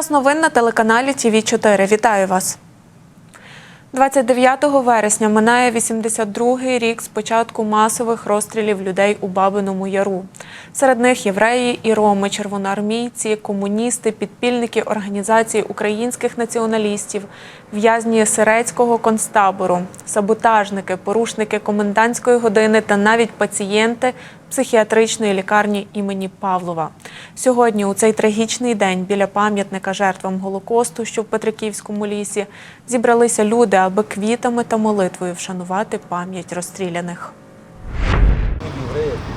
Час новин на телеканалі ТВ 4 Вітаю вас. 29 вересня минає 82-й рік з початку масових розстрілів людей у Бабиному Яру. Серед них євреї і роми, червоноармійці, комуністи, підпільники організації українських націоналістів, в'язні сирецького концтабору, саботажники, порушники комендантської години та навіть пацієнти психіатричної лікарні імені Павлова. Сьогодні, у цей трагічний день, біля пам'ятника жертвам Голокосту, що в Петриківському лісі, зібралися люди, аби квітами та молитвою вшанувати пам'ять розстріляних.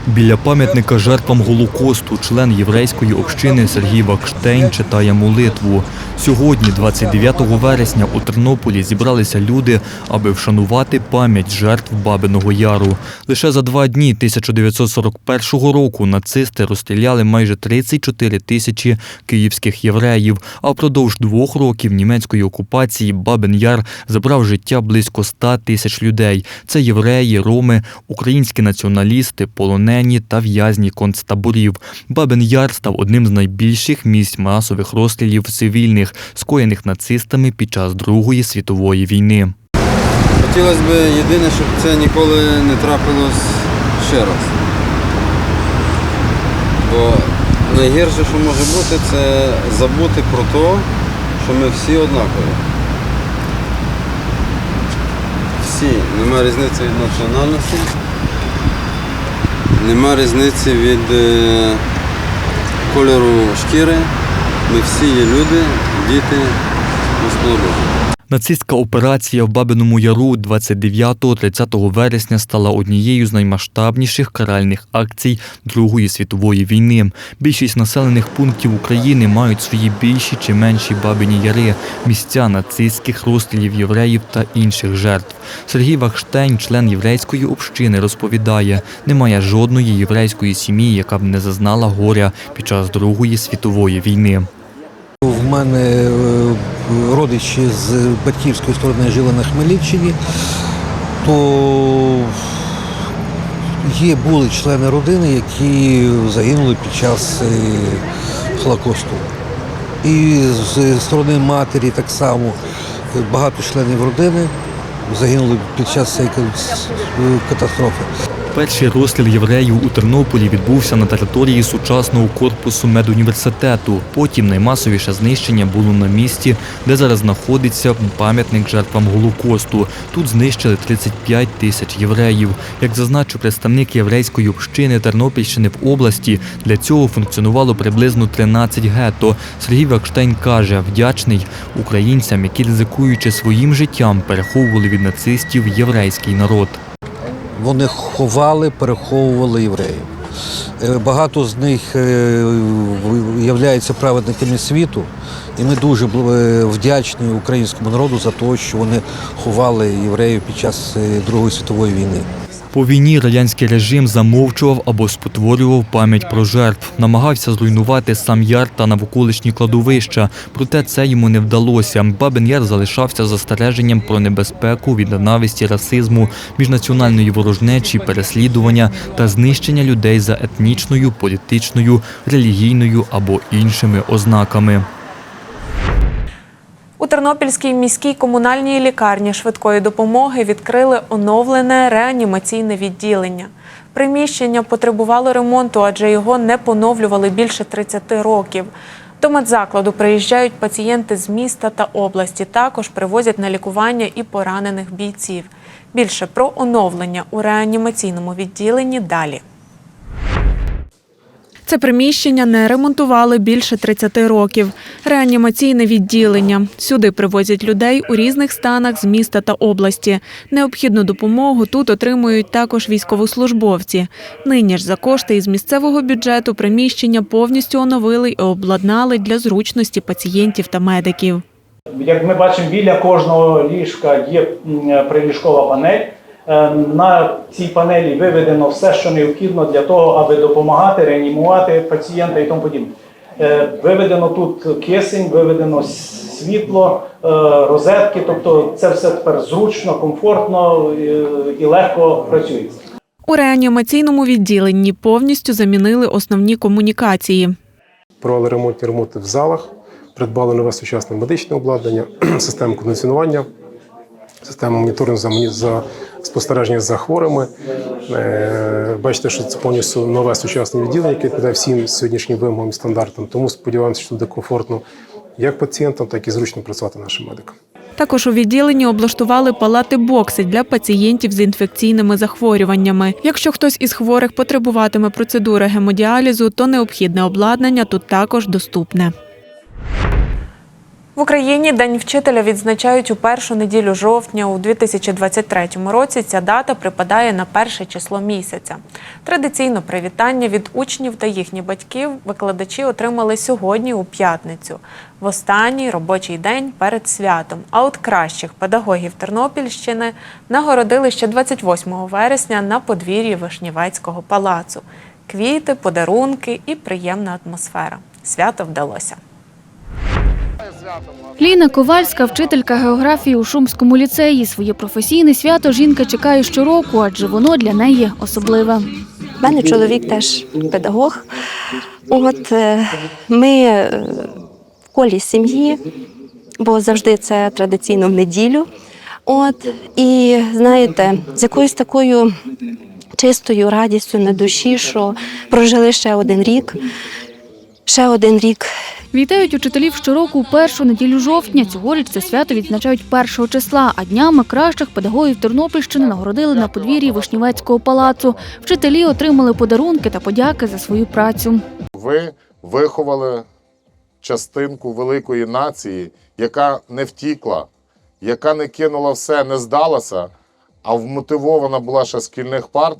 Біля пам'ятника жертвам Голокосту член єврейської общини Сергій Вакштейн читає молитву. Сьогодні, 29 вересня, у Тернополі зібралися люди, аби вшанувати пам'ять жертв Бабиного Яру. Лише за два дні 1941 року нацисти розстріляли майже 34 тисячі київських євреїв, а впродовж двох років німецької окупації Бабин Яр забрав життя близько 100 тисяч людей. Це євреї, роми, українські націоналісти, полонені та в'язні концтаборів. Бабин Яр став одним з найбільших місць масових розстрілів цивільних, скоєних нацистами під час Другої світової війни. Хотілося б єдине, щоб це ніколи не трапилось ще раз. Бо найгірше, що може бути, це забути про те, що ми всі однакові. Всі. Нема різниці від національності, нема різниці від е, кольору шкіри. Ми всі є люди, діти Божого. Нацистська операція в Бабиному Яру 29-30 вересня стала однією з наймасштабніших каральних акцій Другої світової війни. Більшість населених пунктів України мають свої більші чи менші бабині яри, місця нацистських розстрілів євреїв та інших жертв. Сергій Вахштейн, член єврейської общини, розповідає, немає жодної єврейської сім'ї, яка б не зазнала горя під час Другої світової війни. В мене е, родичі з батьківської сторони жили на Хмельниччині, то є були члени родини, які загинули під час е, Холокосту. І з сторони матері так само е, багато членів родини загинули під час цієї катастрофи. Перший розстріл євреїв у Тернополі відбувся на території сучасного корпусу медуніверситету. Потім наймасовіше знищення було на місці, де зараз знаходиться пам'ятник жертвам Голокосту. Тут знищили 35 тисяч євреїв. Як зазначив представник єврейської общини Тернопільщини в області, для цього функціонувало приблизно 13 гетто. Сергій Вакштейн каже, вдячний українцям, які ризикуючи своїм життям, переховували від нацистів єврейський народ. Вони ховали, переховували євреїв. Е, Багато з них е, являються праведниками світу, і ми дуже е, вдячні українському народу за те, що вони ховали євреїв під час Другої світової війни. По війні радянський режим замовчував або спотворював пам'ять про жертв, намагався зруйнувати сам яр та навколишні кладовища. Проте це йому не вдалося. Бабин Яр залишався застереженням про небезпеку від ненависті, расизму, міжнаціональної ворожнечі, переслідування та знищення людей за етнічною, політичною, релігійною або іншими ознаками. У Тернопільській міській комунальній лікарні швидкої допомоги відкрили оновлене реанімаційне відділення. Приміщення потребувало ремонту, адже його не поновлювали більше 30 років. До медзакладу приїжджають пацієнти з міста та області. Також привозять на лікування і поранених бійців. Більше про оновлення у реанімаційному відділенні далі. Це приміщення не ремонтували більше 30 років. Реанімаційне відділення. Сюди привозять людей у різних станах з міста та області. Необхідну допомогу тут отримують також військовослужбовці. Нині ж за кошти із місцевого бюджету приміщення повністю оновили і обладнали для зручності пацієнтів та медиків. Як ми бачимо, біля кожного ліжка є приліжкова панель. Е, На цій панелі виведено все, що необхідно для того, аби допомагати, реанімувати пацієнта і тому подібне. Е, Виведено тут кисень, виведено світло, е, розетки, тобто це все тепер зручно, комфортно і легко працюється. У реанімаційному відділенні повністю замінили основні комунікації. провели ремонтні роботи в залах, придбали нове сучасне медичне обладнання, систему кондиціонування, систему моніторингу за спостереження за хворими. Е, Бачите, що це повністю нове сучасне відділення, яке відповідає всім сьогоднішнім вимогам і стандартам. Тому сподіваємося, що буде комфортно як пацієнтам, так і зручно працювати нашим медикам. Також у відділенні облаштували палати бокси для пацієнтів з інфекційними захворюваннями. Якщо хтось із хворих потребуватиме процедури гемодіалізу, то необхідне обладнання тут також доступне. В Україні День вчителя відзначають у першу неділю жовтня. У 2023 році ця дата припадає на перше число місяця. Традиційно привітання від учнів та їхніх батьків викладачі отримали сьогодні у п'ятницю, в останній робочий день перед святом. А от кращих педагогів Тернопільщини нагородили ще 28 вересня на подвір'ї Вишнівецького палацу. Квіти, подарунки і приємна атмосфера. Свято вдалося. Ліна Ковальська, вчителька географії у Шумському ліцеї. Своє професійне свято жінка чекає щороку, адже воно для неї особливе. У мене чоловік теж педагог. От е, ми е, в колі сім'ї, бо завжди це традиційно в неділю. От і знаєте, з якоюсь такою чистою радістю на душі, що прожили ще один рік, ще один рік Вітають учителів щороку у першу неділю жовтня. Цьогоріч це свято відзначають першого числа, а днями кращих педагогів Тернопільщини нагородили на подвір'ї Вишнівецького палацу. Вчителі отримали подарунки та подяки за свою працю. ви виховали частинку великої нації, яка не втікла, яка не кинула все, не здалася, а вмотивована була ще шкільних парт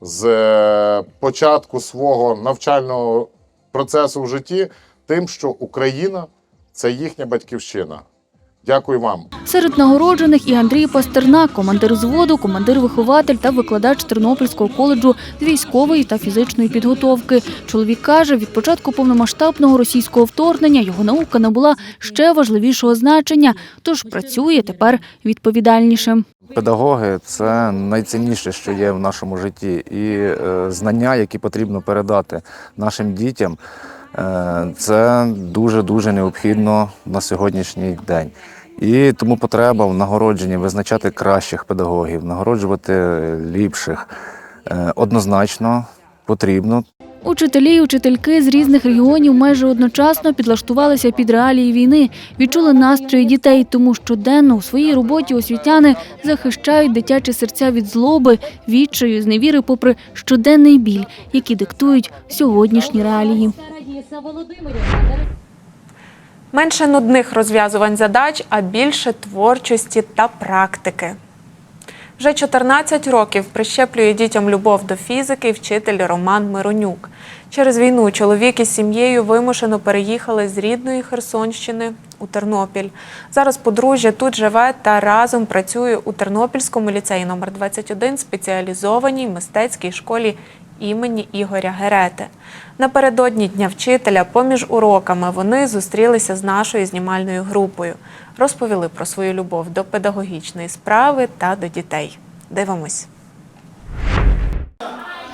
з е, початку свого навчального процесу в житті, тим, що Україна це їхня батьківщина. Дякую вам. Серед нагороджених і Андрій Пастернак, командир зводу, командир-вихователь та викладач Тернопільського коледжу з військової та фізичної підготовки. Чоловік каже, від початку повномасштабного російського вторгнення його наука набула ще важливішого значення, тож працює тепер відповідальніше. Педагоги це найцінніше, що є в нашому житті, і е, знання, які потрібно передати нашим дітям, це дуже дуже необхідно на сьогоднішній день. І тому потреба в нагородженні визначати кращих педагогів, нагороджувати ліпших е, однозначно потрібно, Учителі й учительки з різних регіонів майже одночасно підлаштувалися під реалії війни, відчули настрої дітей, тому щоденно у своїй роботі освітяни захищають дитячі серця від злоби, відчаю, зневіри, попри щоденний біль, які диктують сьогоднішні реалії. Менше нудних розв'язувань задач, а більше творчості та практики. Вже 14 років прищеплює дітям любов до фізики вчитель Роман Миронюк. Через війну чоловік із сім'єю вимушено переїхали з рідної Херсонщини у Тернопіль. Зараз подружжя тут живе та разом працює у Тернопільському ліцеї номер 21 спеціалізованій мистецькій школі імені Ігоря Герети. Напередодні Дня вчителя поміж уроками вони зустрілися з нашою знімальною групою, розповіли про свою любов до педагогічної справи та до дітей. Дивимось.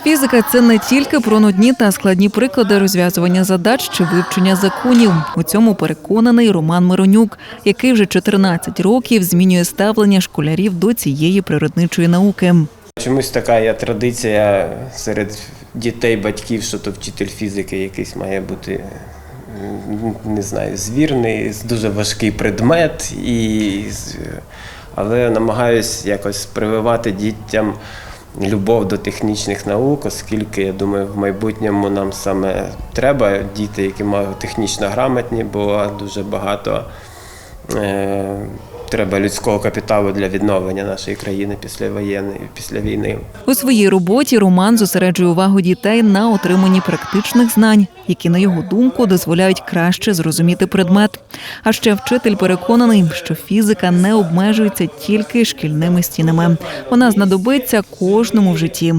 Фізика це не тільки про нудні та складні приклади розв'язування задач чи вивчення законів. У цьому переконаний Роман Миронюк, який вже 14 років змінює ставлення школярів до цієї природничої науки. Чомусь така є традиція серед дітей, батьків, що то вчитель фізики якийсь має бути, не знаю, звірний, дуже важкий предмет, і, але намагаюсь якось прививати дітям любов до технічних наук, оскільки я думаю, в майбутньому нам саме треба діти, які мають технічно грамотні, бо дуже багато. Е, Треба людського капіталу для відновлення нашої країни після воєнної, після війни. У своїй роботі Роман зосереджує увагу дітей на отриманні практичних знань, які, на його думку, дозволяють краще зрозуміти предмет. А ще вчитель переконаний, що фізика не обмежується тільки шкільними стінами. Вона знадобиться кожному в житті.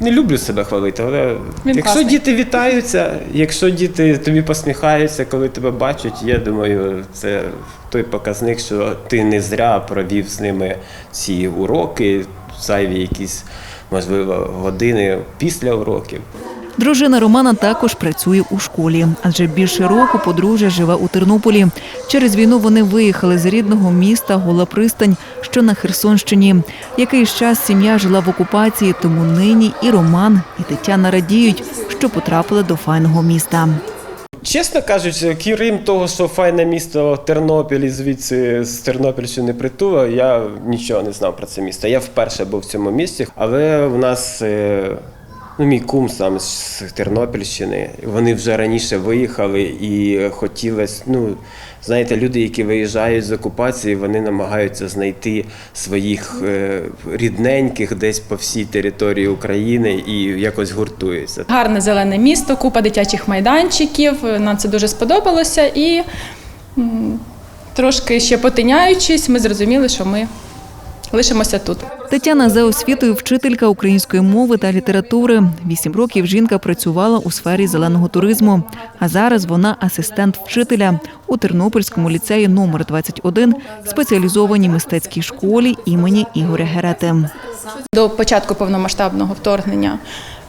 Не люблю себе хвалити, але якщо діти вітаються, якщо діти тобі посміхаються, коли тебе бачать, я думаю, це той показник, що ти не зря провів з ними ці уроки, зайві якісь, можливо, години після уроків. Дружина Романа також працює у школі, адже більше року подружжя живе у Тернополі. Через війну вони виїхали з рідного міста Гола Пристань, що на Херсонщині. Якийсь час сім'я жила в окупації, тому нині і Роман, і Тетяна радіють, що потрапили до файного міста. Чесно кажучи, крім того, що файне місто Тернопіль і звідси з Тернопільщини притула, я нічого не знав про це місто. Я вперше був в цьому місті, але в нас. Е, Ну, мій кум сам з Тернопільщини. Вони вже раніше виїхали і хотілося, ну, знаєте, люди, які виїжджають з окупації, вони намагаються знайти своїх е, рідненьких десь по всій території України і якось гуртуються. Гарне зелене місто, купа дитячих майданчиків. Нам це дуже сподобалося. І трошки ще потиняючись, ми зрозуміли, що ми лишимося тут. Тетяна за освітою вчителька української мови та літератури. Вісім років жінка працювала у сфері зеленого туризму. А зараз вона асистент вчителя у Тернопільському ліцеї номер 21 спеціалізованій мистецькій школі імені Ігоря Герети. До початку повномасштабного вторгнення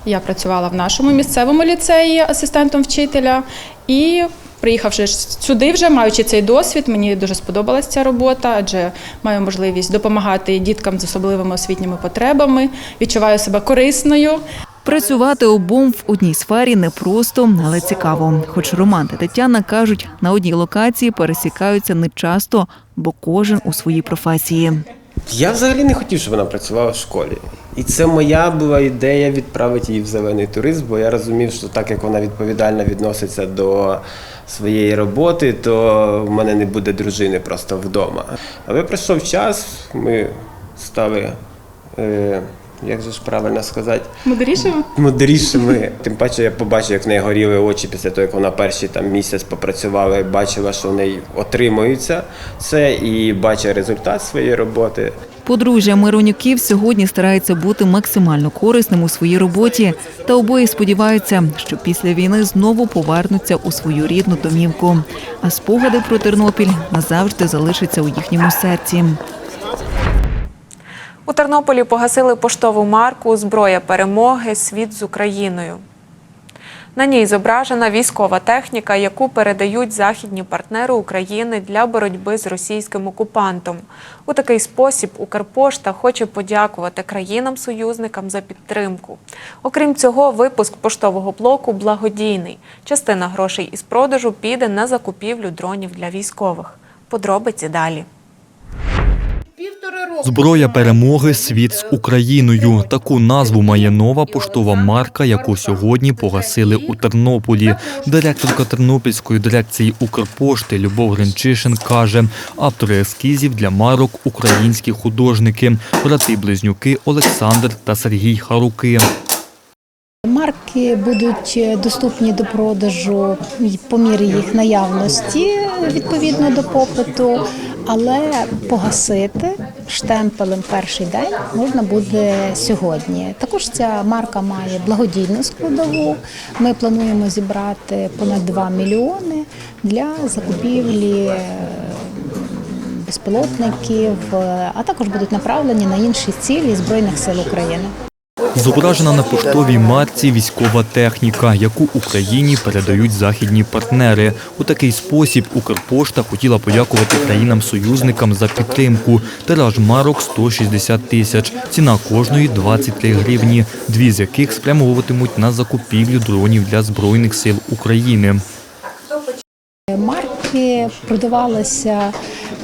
я працювала в нашому місцевому ліцеї асистентом вчителя. І приїхавши сюди, вже маючи цей досвід, мені дуже сподобалася ця робота, адже маю можливість допомагати діткам з особливими освітніми потребами. Відчуваю себе корисною. Працювати обом в одній сфері непросто, але цікаво. Хоч Роман та Тетяна кажуть, на одній локації пересікаються нечасто, бо кожен у своїй професії. Я взагалі не хотів, щоб вона працювала в школі. І це моя була ідея відправити її в зелений туризм, бо я розумів, що так як вона відповідально відноситься до своєї роботи, то в мене не буде дружини просто вдома. Але пройшов час, ми стали, е, як же ж правильно сказати, Мудрішими? мудрішими. Тим паче я побачив, як в неї горіли очі після того, як вона перший там місяць попрацювала і бачила, що в неї отримується це, і бачить результат своєї роботи. Подружжя Миронюків сьогодні старається бути максимально корисним у своїй роботі, та обоє сподіваються, що після війни знову повернуться у свою рідну домівку. А спогади про Тернопіль назавжди залишаться у їхньому серці. У Тернополі погасили поштову марку Зброя перемоги Світ з Україною. На ній зображена військова техніка, яку передають західні партнери України для боротьби з російським окупантом. У такий спосіб Укрпошта хоче подякувати країнам-союзникам за підтримку. Окрім цього, випуск поштового блоку благодійний. Частина грошей із продажу піде на закупівлю дронів для військових. Подробиці далі. Зброя перемоги світ з Україною. Таку назву має нова поштова марка, яку сьогодні погасили у Тернополі. Директорка Тернопільської дирекції Укрпошти Любов Гринчишин каже: автори ескізів для марок українські художники, брати-близнюки Олександр та Сергій Харуки. Марки будуть доступні до продажу по мірі їх наявності відповідно до попиту, але погасити штемпелем перший день можна буде сьогодні. Також ця марка має благодійну складову. Ми плануємо зібрати понад 2 мільйони для закупівлі е, безпілотників, е, а також будуть направлені на інші цілі Збройних сил України. Зображена на поштовій марці військова техніка, яку Україні передають західні партнери. У такий спосіб Укрпошта хотіла подякувати країнам-союзникам за підтримку. Тираж марок 160 тисяч, ціна кожної 23 гривні, дві з яких спрямовуватимуть на закупівлю дронів для Збройних сил України. Марки продавалися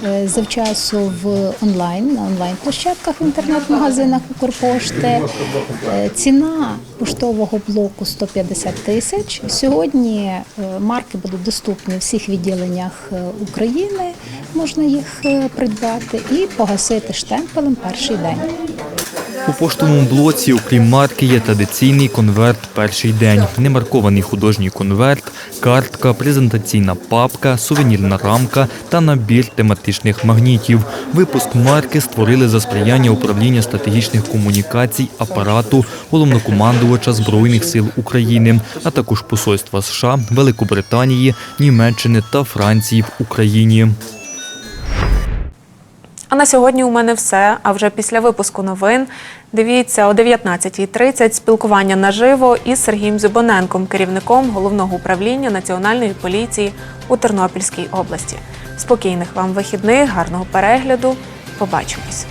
е, завчасу в онлайн на онлайн площадках в інтернет-магазинах Укрпошти. Е, Ціна поштового блоку 150 тисяч. Сьогодні е, марки будуть доступні в всіх відділеннях України. Можна їх придбати і погасити штемпелем перший день. У поштовому блоці, окрім марки, є традиційний конверт перший день, немаркований художній конверт, картка, презентаційна папка, сувенірна рамка та набір тематичних магнітів. Випуск марки створили за сприяння управління стратегічних комунікацій апарату головнокомандувача Збройних сил України, а також посольства США, Великобританії, Німеччини та Франції в Україні. А на сьогодні у мене все. А вже після випуску новин дивіться о 19.30 спілкування наживо із Сергієм Зюбоненком, керівником головного управління Національної поліції у Тернопільській області. Спокійних вам вихідних, гарного перегляду. Побачимось.